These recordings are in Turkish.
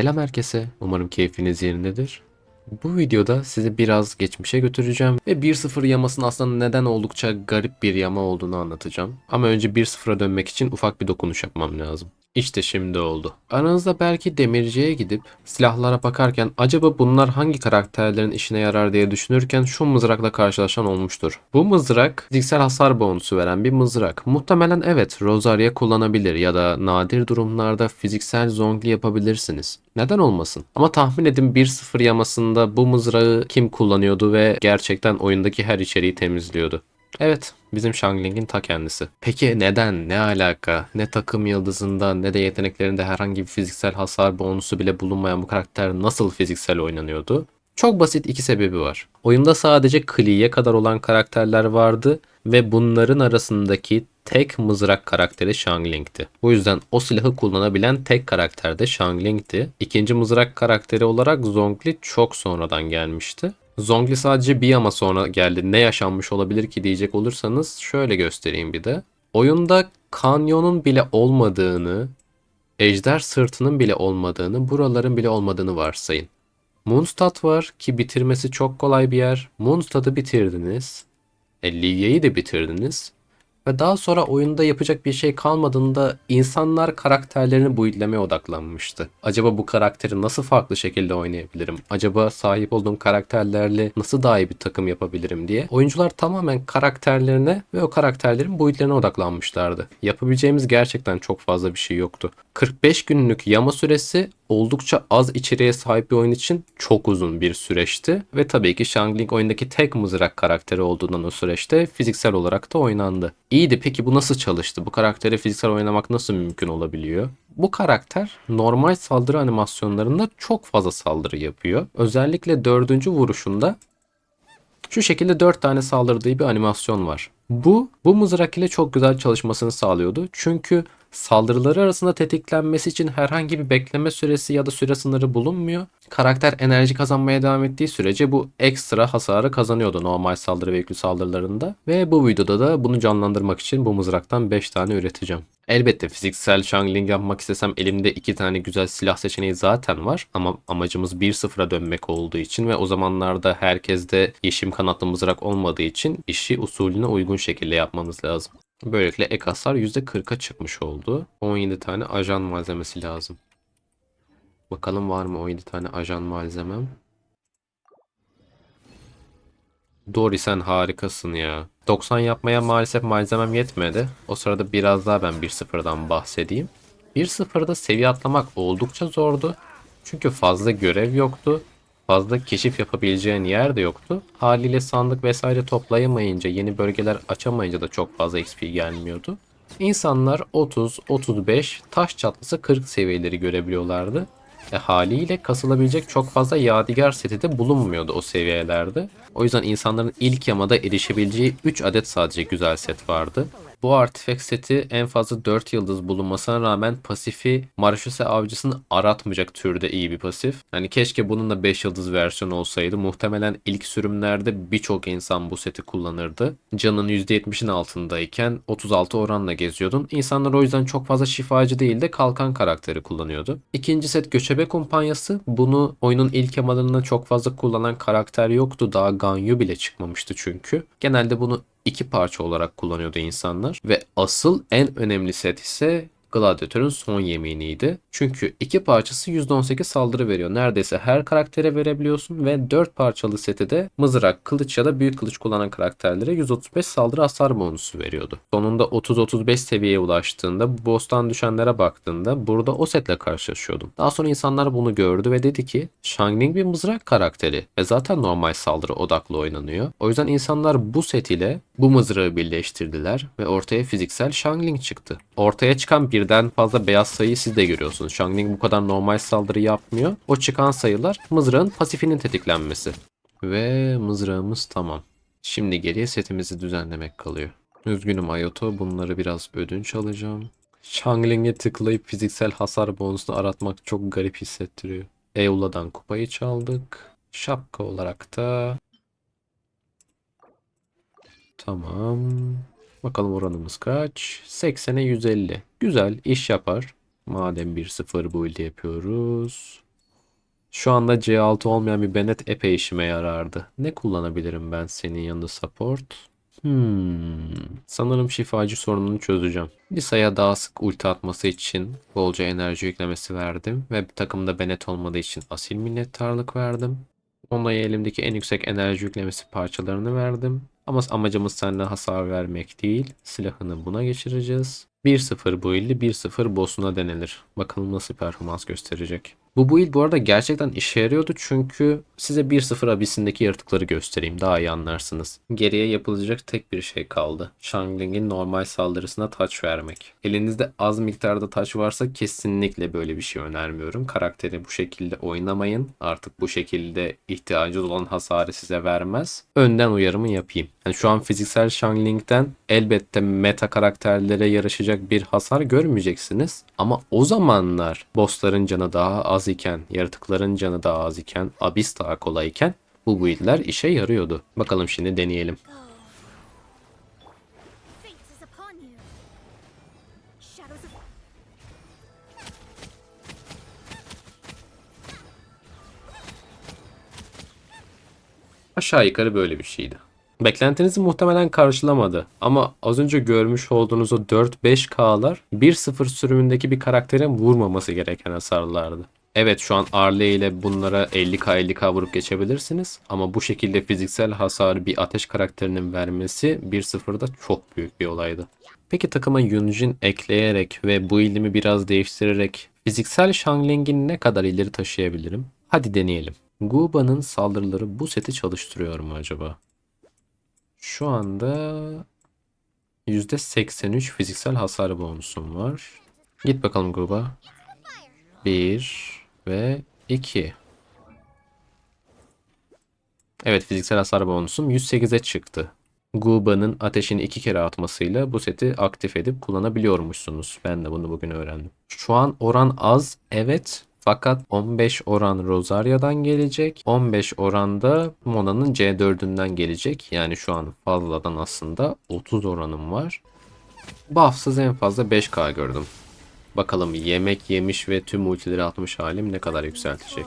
Selam herkese. Umarım keyfiniz yerindedir. Bu videoda sizi biraz geçmişe götüreceğim ve 1-0 yamasının aslında neden oldukça garip bir yama olduğunu anlatacağım. Ama önce 1-0'a dönmek için ufak bir dokunuş yapmam lazım. İşte şimdi oldu. Aranızda belki demirciye gidip silahlara bakarken acaba bunlar hangi karakterlerin işine yarar diye düşünürken şu mızrakla karşılaşan olmuştur. Bu mızrak fiziksel hasar bonusu veren bir mızrak. Muhtemelen evet Rosaria kullanabilir ya da nadir durumlarda fiziksel zongli yapabilirsiniz. Neden olmasın? Ama tahmin edin 1-0 yamasında bu mızrağı kim kullanıyordu ve gerçekten oyundaki her içeriği temizliyordu. Evet, bizim Shangling'in ta kendisi. Peki neden, ne alaka, ne takım yıldızında ne de yeteneklerinde herhangi bir fiziksel hasar bonusu bile bulunmayan bu karakter nasıl fiziksel oynanıyordu? Çok basit iki sebebi var. Oyunda sadece Klee'ye kadar olan karakterler vardı ve bunların arasındaki tek mızrak karakteri Shangling'ti. Bu yüzden o silahı kullanabilen tek karakter de Shangling'ti. İkinci mızrak karakteri olarak Zhongli çok sonradan gelmişti. Zhongli sadece bir yama sonra geldi. Ne yaşanmış olabilir ki diyecek olursanız şöyle göstereyim bir de. Oyunda kanyonun bile olmadığını, ejder sırtının bile olmadığını, buraların bile olmadığını varsayın. Mondstadt var ki bitirmesi çok kolay bir yer. Mondstadt'ı bitirdiniz. E, Livya'yı da bitirdiniz. Ve daha sonra oyunda yapacak bir şey kalmadığında insanlar karakterlerini buildlemeye odaklanmıştı. Acaba bu karakteri nasıl farklı şekilde oynayabilirim? Acaba sahip olduğum karakterlerle nasıl daha iyi bir takım yapabilirim diye. Oyuncular tamamen karakterlerine ve o karakterlerin buildlerine odaklanmışlardı. Yapabileceğimiz gerçekten çok fazla bir şey yoktu. 45 günlük yama süresi oldukça az içeriğe sahip bir oyun için çok uzun bir süreçti. Ve tabii ki Shangling oyundaki tek mızrak karakteri olduğundan o süreçte fiziksel olarak da oynandı. İyiydi peki bu nasıl çalıştı? Bu karakteri fiziksel oynamak nasıl mümkün olabiliyor? Bu karakter normal saldırı animasyonlarında çok fazla saldırı yapıyor. Özellikle dördüncü vuruşunda şu şekilde 4 tane saldırdığı bir animasyon var. Bu, bu mızrak ile çok güzel çalışmasını sağlıyordu. Çünkü saldırıları arasında tetiklenmesi için herhangi bir bekleme süresi ya da süre sınırı bulunmuyor. Karakter enerji kazanmaya devam ettiği sürece bu ekstra hasarı kazanıyordu normal saldırı ve yüklü saldırılarında. Ve bu videoda da bunu canlandırmak için bu mızraktan 5 tane üreteceğim. Elbette fiziksel Shangling yapmak istesem elimde iki tane güzel silah seçeneği zaten var ama amacımız 1-0'a dönmek olduğu için ve o zamanlarda herkeste yeşim kanatlı mızrak olmadığı için işi usulüne uygun şekilde yapmamız lazım. Böylelikle ek hasar %40'a çıkmış oldu. 17 tane ajan malzemesi lazım. Bakalım var mı 17 tane ajan malzemem? Dori sen harikasın ya. 90 yapmaya maalesef malzemem yetmedi. O sırada biraz daha ben 1-0'dan bahsedeyim. 1-0'da seviye atlamak oldukça zordu. Çünkü fazla görev yoktu. Fazla keşif yapabileceğin yer de yoktu. Haliyle sandık vesaire toplayamayınca, yeni bölgeler açamayınca da çok fazla XP gelmiyordu. İnsanlar 30, 35, taş çatlısı 40 seviyeleri görebiliyorlardı. E, haliyle kasılabilecek çok fazla yadigar seti de bulunmuyordu o seviyelerde. O yüzden insanların ilk yamada erişebileceği 3 adet sadece güzel set vardı. Bu artifact seti en fazla 4 yıldız bulunmasına rağmen pasifi Marşuse avcısını aratmayacak türde iyi bir pasif. Yani keşke bunun da 5 yıldız versiyonu olsaydı. Muhtemelen ilk sürümlerde birçok insan bu seti kullanırdı. Canın %70'in altındayken 36 oranla geziyordun. İnsanlar o yüzden çok fazla şifacı değil de kalkan karakteri kullanıyordu. İkinci set göçebe kumpanyası. Bunu oyunun ilk yamalarında çok fazla kullanan karakter yoktu. Daha Ganyu bile çıkmamıştı çünkü. Genelde bunu iki parça olarak kullanıyordu insanlar. Ve asıl en önemli set ise Gladiatör'ün son yemeğiydi. Çünkü iki parçası %18 saldırı veriyor. Neredeyse her karaktere verebiliyorsun ve 4 parçalı seti de mızrak, kılıç ya da büyük kılıç kullanan karakterlere 135 saldırı hasar bonusu veriyordu. Sonunda 30-35 seviyeye ulaştığında bu boss'tan düşenlere baktığında burada o setle karşılaşıyordum. Daha sonra insanlar bunu gördü ve dedi ki Shangling bir mızrak karakteri ve zaten normal saldırı odaklı oynanıyor. O yüzden insanlar bu set ile bu mızrağı birleştirdiler ve ortaya fiziksel Shangling çıktı. Ortaya çıkan birden fazla beyaz sayıyı siz de görüyorsunuz. Shangling bu kadar normal saldırı yapmıyor. O çıkan sayılar mızrağın pasifinin tetiklenmesi. Ve mızrağımız tamam. Şimdi geriye setimizi düzenlemek kalıyor. Üzgünüm Ayoto bunları biraz ödünç alacağım. Shangling'e tıklayıp fiziksel hasar bonusunu aratmak çok garip hissettiriyor. Eula'dan kupayı çaldık. Şapka olarak da Tamam. Bakalım oranımız kaç? 80'e 150. Güzel iş yapar. Madem 1-0 build yapıyoruz. Şu anda C6 olmayan bir Bennett epey işime yarardı. Ne kullanabilirim ben senin yanında support? Hmm, sanırım şifacı sorununu çözeceğim. Lisa'ya daha sık ulti atması için bolca enerji yüklemesi verdim ve takımda Bennett olmadığı için asil minnettarlık verdim. Ona elimdeki en yüksek enerji yüklemesi parçalarını verdim. Ama amacımız seninle hasar vermek değil. Silahını buna geçireceğiz. 1-0 bu illi 1-0 boss'una denilir. Bakalım nasıl performans gösterecek. Bu build bu arada gerçekten işe yarıyordu çünkü size 1-0 abisindeki yaratıkları göstereyim daha iyi anlarsınız. Geriye yapılacak tek bir şey kaldı. Shangling'in normal saldırısına touch vermek. Elinizde az miktarda touch varsa kesinlikle böyle bir şey önermiyorum. Karakteri bu şekilde oynamayın. Artık bu şekilde ihtiyacı olan hasarı size vermez. Önden uyarımı yapayım. Yani şu an fiziksel Shangling'den elbette meta karakterlere yarışacak bir hasar görmeyeceksiniz. Ama o zamanlar bossların canı daha az iken, yaratıkların canı daha az iken, Abyss daha kolay iken bu build'ler işe yarıyordu. Bakalım şimdi deneyelim. Aşağı yukarı böyle bir şeydi. Beklentinizi muhtemelen karşılamadı ama az önce görmüş olduğunuz o 4-5K'lar 1-0 sürümündeki bir karakterin vurmaması gereken hasarlardı. Evet şu an Arley ile bunlara 50k 50k vurup geçebilirsiniz ama bu şekilde fiziksel hasarı bir ateş karakterinin vermesi 1-0'da çok büyük bir olaydı. Peki takıma Yunjin ekleyerek ve bu ilimi biraz değiştirerek fiziksel Shangling'i ne kadar ileri taşıyabilirim? Hadi deneyelim. Guba'nın saldırıları bu seti çalıştırıyor mu acaba? Şu anda %83 fiziksel hasar bonusum var. Git bakalım Guba. 1 ve 2. Evet fiziksel hasar bonusum 108'e çıktı. Guba'nın ateşini iki kere atmasıyla bu seti aktif edip kullanabiliyormuşsunuz. Ben de bunu bugün öğrendim. Şu an oran az evet fakat 15 oran Rosaria'dan gelecek. 15 oranda Mona'nın C4'ünden gelecek. Yani şu an fazladan aslında 30 oranım var. Buffsız en fazla 5k gördüm. Bakalım yemek yemiş ve tüm ultileri atmış halim ne kadar yükseltecek.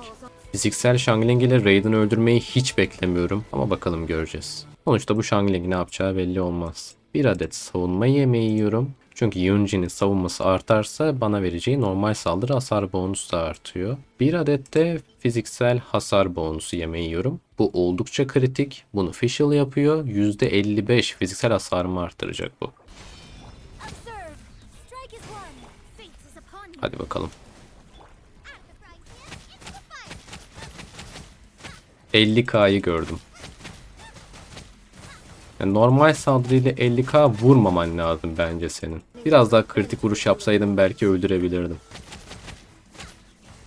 Fiziksel Shangling ile Raiden öldürmeyi hiç beklemiyorum ama bakalım göreceğiz. Sonuçta bu Shangling ne yapacağı belli olmaz. Bir adet savunma yemeği yiyorum. Çünkü Yunji'nin savunması artarsa bana vereceği normal saldırı hasar bonusu da artıyor. Bir adet de fiziksel hasar bonusu yemeği yiyorum. Bu oldukça kritik. Bunu Fischl yapıyor. %55 fiziksel hasarımı artıracak bu. Hadi bakalım. At the frying pan, into the fire. 50k'yı gördüm. Yani normal saldırıyla 50k vurmaman lazım bence senin. Biraz daha kritik vuruş yapsaydım belki öldürebilirdim.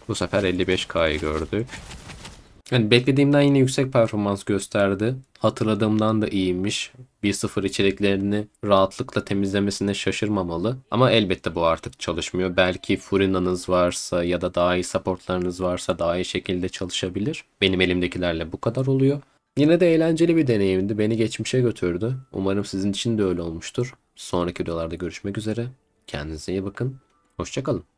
Bu sefer 55k'yı gördük. Yani beklediğimden yine yüksek performans gösterdi. Hatırladığımdan da iyiymiş. 1-0 içeriklerini rahatlıkla temizlemesine şaşırmamalı. Ama elbette bu artık çalışmıyor. Belki Furina'nız varsa ya da daha iyi supportlarınız varsa daha iyi şekilde çalışabilir. Benim elimdekilerle bu kadar oluyor. Yine de eğlenceli bir deneyimdi. Beni geçmişe götürdü. Umarım sizin için de öyle olmuştur. Sonraki videolarda görüşmek üzere. Kendinize iyi bakın. Hoşçakalın.